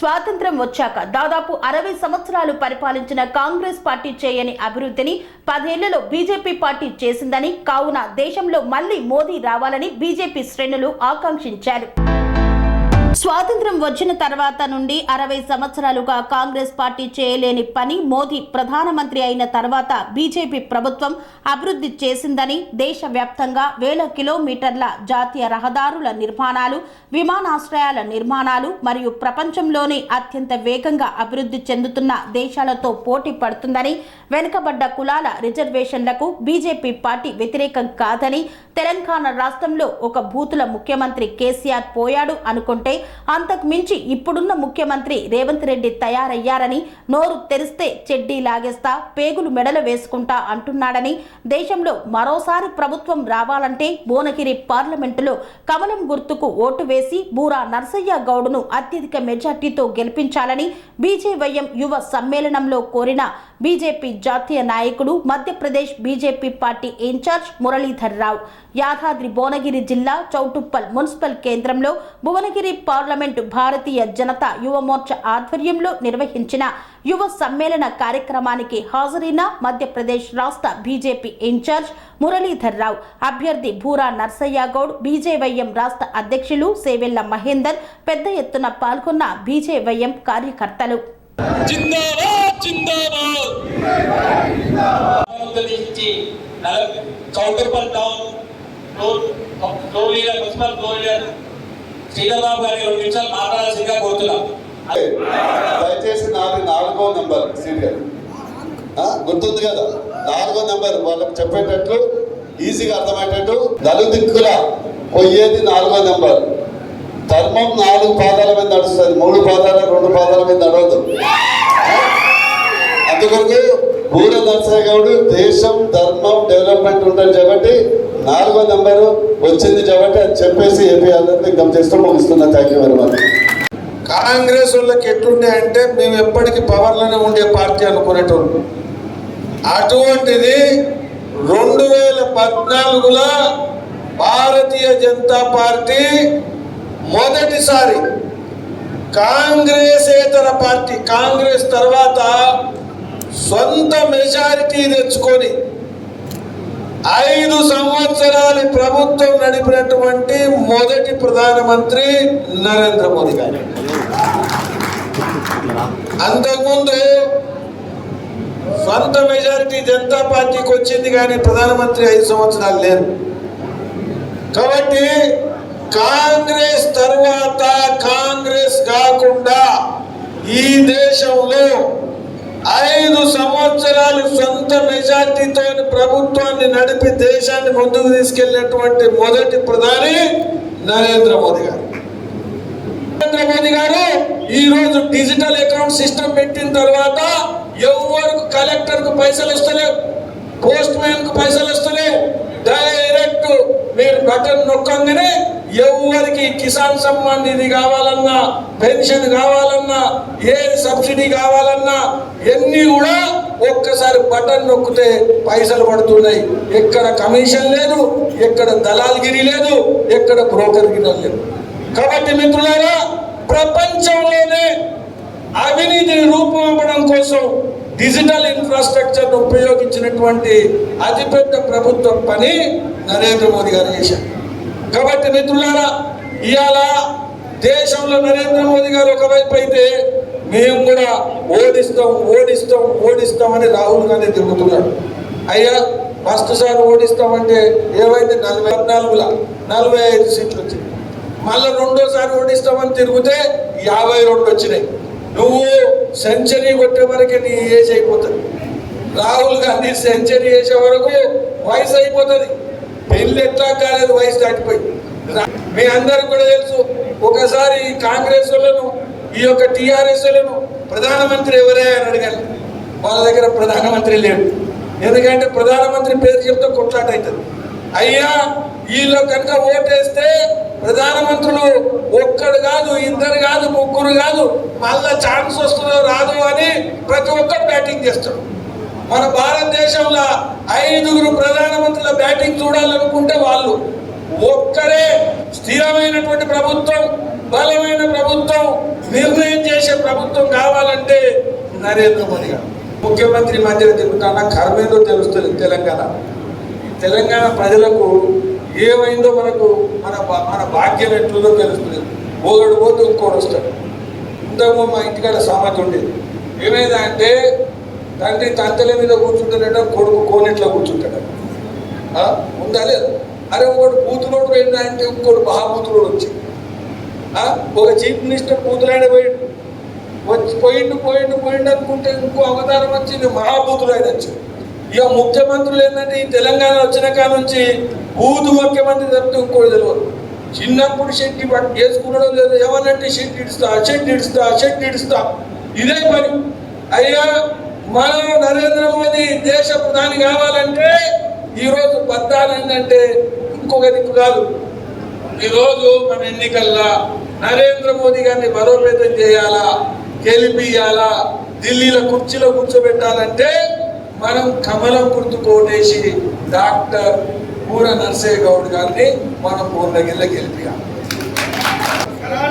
స్వాతంత్ర్యం వచ్చాక దాదాపు అరవై సంవత్సరాలు పరిపాలించిన కాంగ్రెస్ పార్టీ చేయని అభివృద్ధిని పదేళ్ళలో బీజేపీ పార్టీ చేసిందని కావున దేశంలో మళ్ళీ మోదీ రావాలని బీజేపీ శ్రేణులు ఆకాంక్షించారు. స్వాతంత్ర్యం వచ్చిన తర్వాత నుండి అరవై సంవత్సరాలుగా కాంగ్రెస్ పార్టీ చేయలేని పని మోదీ ప్రధానమంత్రి అయిన తర్వాత బీజేపీ ప్రభుత్వం అభివృద్ధి చేసిందని దేశవ్యాప్తంగా వేల కిలోమీటర్ల జాతీయ రహదారుల నిర్మాణాలు విమానాశ్రయాల నిర్మాణాలు మరియు ప్రపంచంలోనే అత్యంత వేగంగా అభివృద్ధి చెందుతున్న దేశాలతో పోటీ పడుతుందని వెనుకబడ్డ కులాల రిజర్వేషన్లకు బీజేపీ పార్టీ వ్యతిరేకం కాదని తెలంగాణ రాష్ట్రంలో ఒక బూతుల ముఖ్యమంత్రి కేసీఆర్ పోయాడు అనుకుంటే అంతకు మించి ఇప్పుడున్న ముఖ్యమంత్రి రేవంత్ రెడ్డి తయారయ్యారని నోరు తెరిస్తే చెడ్డీ లాగేస్తా పేగులు మెడలు వేసుకుంటా అంటున్నాడని దేశంలో మరోసారి ప్రభుత్వం రావాలంటే భువనగిరి పార్లమెంటులో కమలం గుర్తుకు ఓటు వేసి బూరా నర్సయ్య గౌడ్ను అత్యధిక మెజార్టీతో గెలిపించాలని బీజేవైఎం యువ సమ్మేళనంలో కోరిన బీజేపీ జాతీయ నాయకుడు Madhya Pradesh BJP party in-charge Muralidhar Rao. Yadadri Bhuvanagiri జిల్లా చౌటుప్పల్ మున్సిపల్ కేంద్రంలో భువనగిరి పార్లమెంటు భారతీయ జనతా యువ మోర్చా ఆధ్వర్యంలో నిర్వహించిన యువ సమ్మేళన కార్యక్రమానికి హాజరైన మధ్యప్రదేశ్ రాష్ట్ర బీజేపీ ఇన్ఛార్జ్ మురళీధర్ రావు అభ్యర్థి భూరా నర్సయ్యగౌడ్ బీజేవైఎం రాష్ట్ర అధ్యక్షులు సేవెళ్ళ మహేందర్ పెద్ద ఎత్తున పాల్గొన్న బీజేవైఎం కార్యకర్తలు. మున్సిపల్ శ్రీధర్బాబు గారి రెండు నిమిషాలు మాట్లాడాల్సిందిగా కోరుతున్నాం. దయచేసి నాది నాలుగో నంబర్ సీరియల్. గుర్తుంది కదా? నాలుగో నంబర్ వాళ్ళకి చెప్పేటట్లు ఈజీగా అర్థమయ్యేటట్టు నలుదిక్కుల పోయేది నాలుగో నంబర్. ధర్మం నాలుగు పాదాల మీద నడుస్తుంది మూడు పాదాల రెండు పాదాల మీద నడవదు. అందుకొరకు పూర నరసయ్య గౌడు దేశం ధర్మం డెవలప్మెంట్ ఉంటుంది కాబట్టి నాలుగో నంబరు వచ్చింది కాబట్టి అది చెప్పేసి ఏపీ అందరినీ గమ్ చేస్తూ ముగిస్తున్నా. Thank you very much Congress వాళ్ళకి ఎట్లుండే అంటే మేము ఎప్పటికీ పవర్లోనే ఉండే పార్టీ అనుకునేటోళ్ళు. అటువంటిది రెండు వేల పద్నాలుగులో భారతీయ జనతా పార్టీ మొదటిసారి కాంగ్రెసేతర పార్టీ కాంగ్రెస్ తర్వాత సొంత మెజారిటీ తెచ్చుకొని ఐదు సంవత్సరాలు ప్రభుత్వం నడిపినటువంటి మొదటి ప్రధానమంత్రి నరేంద్ర మోదీ గారు. అంతకుముందు సొంత మెజారిటీ జనతా పార్టీకి వచ్చింది కానీ ప్రధానమంత్రి ఐదు సంవత్సరాలు లేరు. కాబట్టి కాంగ్రెస్ తర్వాత కాంగ్రెస్ కాకుండా ఈ దేశంలో ఐదు సంవత్సరాలు సొంత మెజార్టీతో ప్రభుత్వాన్ని నడిపి దేశాన్ని ముందుకు తీసుకెళ్ళినటువంటి మొదటి ప్రధాని నరేంద్ర మోదీ గారు. నరేంద్ర మోదీ గారు ఈ రోజు డిజిటల్ అకౌంట్ సిస్టమ్ పెట్టిన తర్వాత ఎవరికి కలెక్టర్కు పైసలు వస్తలేవు పోస్ట్ మ్యాన్కు పైసలు వస్తలేవు బటన్ నొక్కంగానే ఎవరికి కిసాన్ సమ్మాన్ నిధి కావాలన్నా పెన్షన్ కావాలన్నా ఏ సబ్సిడీ కావాలన్నా ఎన్ని కూడా ఒక్కసారి బటన్ నొక్కితే పైసలు పడుతున్నాయి. ఎక్కడ కమిషన్ లేదు ఎక్కడ దళాలగిరి లేదు ఎక్కడ బ్రోకర్ గిరి లేదు. కాబట్టి మిత్రులారా ప్రపంచంలోనే అవినీతిని రూపొందడం కోసం డిజిటల్ ఇన్ఫ్రాస్ట్రక్చర్ను ఉపయోగించినటువంటి అతిపెద్ద ప్రభుత్వ పని నరేంద్ర మోదీ గారు చేశారు. కాబట్టి మిత్రులారా ఇవాళ దేశంలో నరేంద్ర మోదీ గారు ఒకవైపు అయితే మేము కూడా ఓడిస్తాం ఓడిస్తాం ఓడిస్తామని రాహుల్ గాంధీ తిరుగుతున్నాడు. అయ్యా ఫస్ట్ సార్ ఓడిస్తామంటే ఏవైతే నలభై నాలుగుల నలభై ఐదు సీట్లు వచ్చింది మళ్ళీ రెండోసారి ఓడిస్తామని తిరిగితే యాభై రెండు వచ్చినాయి. నువ్వు సెంచరీ కొట్టే వరకు నీ ఏజ్ అయిపోతుంది. రాహుల్ గాంధీ సెంచరీ వేసే వరకు వయసు అయిపోతుంది. పెళ్ళి ఎట్లా కాలేదు వయసు దాటిపోయి మీ అందరికి కూడా తెలుసు ఒకసారి ఈ కాంగ్రెస్ వాళ్ళను ఈ యొక్క టీఆర్ఎస్ వాళ్ళను ప్రధానమంత్రి ఎవరే అని అడగాలి. వాళ్ళ దగ్గర ప్రధానమంత్రి లేడు. ఎందుకంటే ప్రధానమంత్రి పేరు చెప్తే కొట్లాట అవుతుంది అయ్యా వీళ్ళు కనుక ఓటేస్తే ప్రధానమంత్రులు ఒక్కడు కాదు ఇద్దరు కాదు ముగ్గురు కాదు మళ్ళా ఛాన్స్ వస్తుందో రాదు అని ప్రతి ఒక్కరు బ్యాటింగ్ చేస్తాడు. మన భారతదేశంలో ఐదుగురు ప్రధానమంత్రుల బ్యాటింగ్ చూడాలనుకుంటే వాళ్ళు ఒక్కరే స్థిరమైనటువంటి ప్రభుత్వం బలమైన ప్రభుత్వం నిర్ణయం చేసే ప్రభుత్వం కావాలంటే నరేంద్ర మోదీ గారు. ముఖ్యమంత్రి మధ్య తిరుగుతున్న కర్మేందో తెలుస్తుంది తెలంగాణ. తెలంగాణ ప్రజలకు ఏమైందో మనకు మన మన భాగ్యం ఎట్లుందో తెలుస్తుంది ఒకడు పోతే ఇంకోటి వస్తాడు. ఇంతకు మా ఇంటికాడ సామెత ఉండేది. ఏమైందంటే తండ్రి తంతల మీద కూర్చుంటాడట కొడుకు కోనెట్లో కూర్చుంటాడు ఉందా లేదు? అరే ఒకడు బూతులోడు పోయిందంటే ఇంకోడు ఇంకోటి మహాబూతులోడు వచ్చింది ఒక చీఫ్ మినిస్టర్ బూతులైన పోయిండు. వచ్చి పోయిండు పోయిండు పోయిండు అనుకుంటే ఇంకో అవతారం వచ్చింది మహాబూతులు ఆయన వచ్చింది. ఇక ముఖ్యమంత్రులు ఏంటంటే ఈ తెలంగాణ వచ్చిన కాడ నుంచి బూతు ముఖ్యమంత్రి తప్పితే ఇంకోటి తెలియదు చిన్నప్పుడు షెడ్ వేసుకుంటడం వేసుకున్నాడో లేదో. ఏమనంటే షెట్ ఇడుస్తా షెడ్ ఇడుస్తా షెడ్ ఇడుస్తా. ఇదే పని. అయ్యా మన నరేంద్ర మోదీ దేశ ప్రధాని కావాలంటే ఈరోజు బద్దాలు ఏంటంటే ఇంకొక దిక్కు కాదు. ఈరోజు మన ఎన్నికల్లో నరేంద్ర మోదీ గారిని బలోపేతం చేయాలా గెలిపియాలా ఢిల్లీలో కుర్చీలో కూర్చోబెట్టాలంటే మనం కమలం గుర్తు కోటేసి డాక్టర్ పూర నర్సయ్య గౌడ్ గారిని మనం పూర్ణగిల్ల గెలిపియాలి.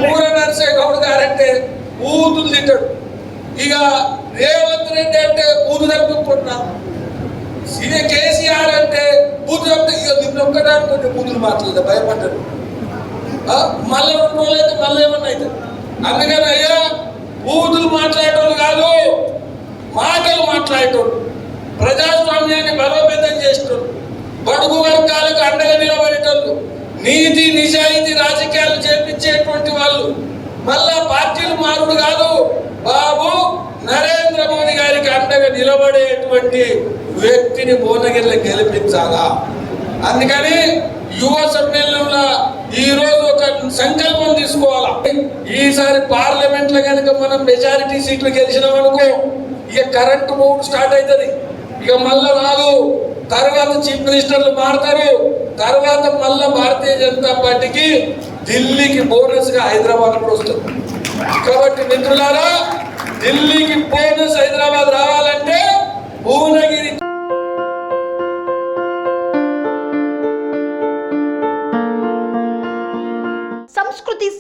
పూర నర్సయ్య గౌడ్ గారంటే బూతులు తింటాడు. ఇక రేవంత్ రెడ్డి అంటే బూతు తప్పుకుంటున్నాం ఇదే కేసీఆర్ అంటే బూతు తప్పితే ఇక దీన్ని ఒక్కడానికి బూతులు మాట్లాడదు భయపడ్డాడు. ఆ, మళ్ళీ రెండు రోజులు అయితే మళ్ళీ ఏమన్నా అయితే. అందుకని అయ్యా బూతులు మాట్లాడేటోళ్ళు కాదు మాటలు మాట్లాడేటోళ్ళు. ప్రజాస్వామ్యాన్ని బలోపేతం చేస్తారు బడుగు వర్గాలకు అండగా నిలబడేటోళ్ళు నీతి నిజాయితీ రాజకీయాలు చేపించేటువంటి వాళ్ళు మళ్ళా పార్టీలు మారుడు కాదు. బాబు నరేంద్ర మోదీ గారికి అండగా నిలబడేటువంటి వ్యక్తిని భువనగిరిలో గెలిపించాలా? అందుకని యువ సమ్మేళనంలో ఈరోజు ఒక సంకల్పం తీసుకోవాలా? ఈసారి పార్లమెంట్లో కనుక మనం మెజారిటీ సీట్లు గెలిచినాం అనుకో ఇక కరెంటు మూడు స్టార్ట్ అవుతుంది. ఇక మళ్ళా రాదు. తర్వాత చీఫ్ మినిస్టర్లు మారుతారు. తర్వాత మళ్ళా భారతీయ జనతా పార్టీకి ఢిల్లీకి బోనస్గా హైదరాబాద్ కూడా వస్తుంది. కాబట్టి మిత్రులారా ఢిల్లీకి బోనస్ హైదరాబాద్ రావాలంటే భువనగిరి